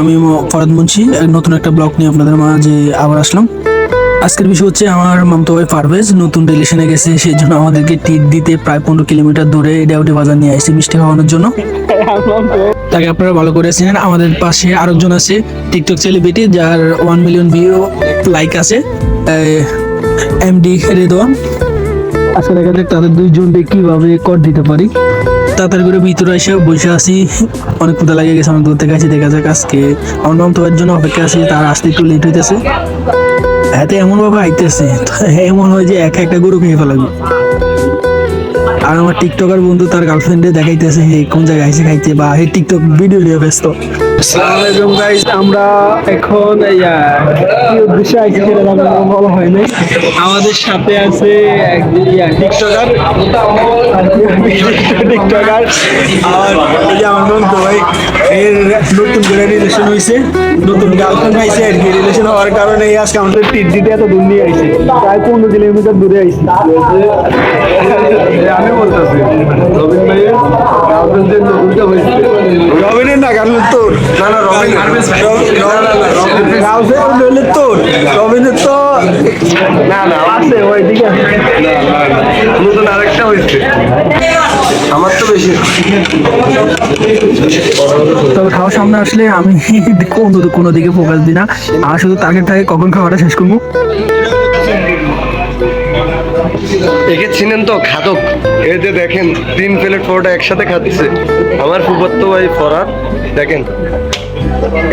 আমি ফরাদ মুন্সি নতুন একটা ব্লগ নিয়ে আপনাদের মাঝে আবার আসলাম। আজকের বিষয় হচ্ছে আমার মামতো ভাই পারভেজ, নতুন রিলেশনে গেছে সেই জন্য আমাদেরকে টিট দিতে প্রায় পনেরো কিলোমিটার দূরে ডেউটি বাজার নিয়ে আসছে মিষ্টি খাওয়ানোর জন্য। তাকে আপনারা ভালো করে চেনেন আমাদের পাশে আরেকজন আছে টিকটক সেলিব্রিটি যার ওয়ান মিলিয়ন ভিউ লাইক আছে এমডি রেদওয়ান আজকে দেখা যাক তাদের দুইজনকে কীভাবে কর দিতে পারি? তাড়াতাড়ি করে ভিতরে এসে বসে আসি অনেক ক্ষুদা লাগে গেছে আমি দূর থেকে দেখা যাক আজকে। আমার নাম তোর জন্য অপেক্ষা আছি তার আসতে একটু লেট হইতেছে। হাতে এমন ভাবে আইতেছে এমন হয় যে একা একটা গরু খেয়ে ফেলাবে। আর আমার টিকটকার বন্ধু তার গার্লফ্রেন্ডে দেখাইতেছে, হে, কোন জায়গায় আইসে খাইছে বা হে টিকটক ভিডিও নিয়ে ব্যস্ত। আসসালামাইকুম গাইস আমরা এখন কি উদ্দেশ্যে আইছি বলা হয় নাই? আমাদের সাথে আছে টিকটকার টিকটকার আর এই যে আমার বন্ধু ভাই এর নতুন করে রিলেশন হয়েছে নতুন গার্লফ্রেন্ড পাইছে আর কি রিলেশন হওয়ার কারণে এই আজকে আমাদের টিট দিতে এত দূর নিয়ে আইছে। প্রায় পনেরো কিলোমিটার দূরে আইছে। আমি বলতেছি রবিন ভাইয়ের তোর না না রবিন গার্লফ্রেন্ড হলে তোর রবিনের তো না না আছে ওই ঠিক আছে না, না, না। নতুন আরেকটা হয়েছে। আমার তো বেশি তবে খাওয়ার সামনে আসলে আমি কোনো কোনো দিকে ফোকাস দিই না। আর শুধু টার্গেট থাকে কখন খাওয়াটা শেষ করব? একে চিনেন তো খাদক এই যে দেখেন তিন প্লেট পরোটা একসাথে খাচ্ছে। আমার ফুফাত্ত ভাই ফরাদ দেখেন।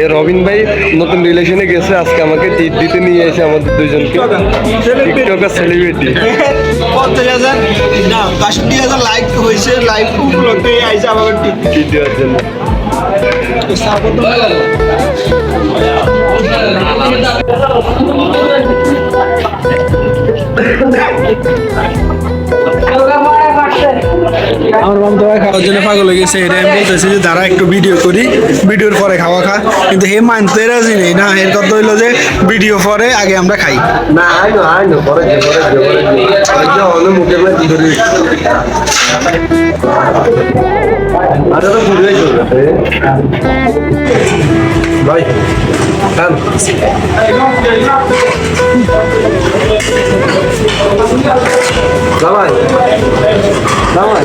এ রবিন ভাই নতুন রিলেশনে গেছে আজকে আমাকে টিট দিতে নিয়ে এসে আমাদের দুজনকে টিকটকার সেলিব্রিটি পঞ্চাশ হাজার না বাষট্টি হাজার লাইক হয়েছে লাইক উপলক্ষে আইসা আমাকে টিট। দেওয়ার জন্য। আমার মাম তো খাওয়ার জন্য পাগল হয়ে গেছে এটা আমি বলতেছি যে তারা একটু ভিডিও করি ভিডিওর পরে খাওয়া খা। কিন্তু হে মানতে রাজি নেই? না এর কথা হইল যে ভিডিও পরে আগে আমরা খাই। না আই নো পরে পরে পরে যে আজ অন্য মুখে ধরে আরে তো পুরো চলবে ভাই Давай. Давай.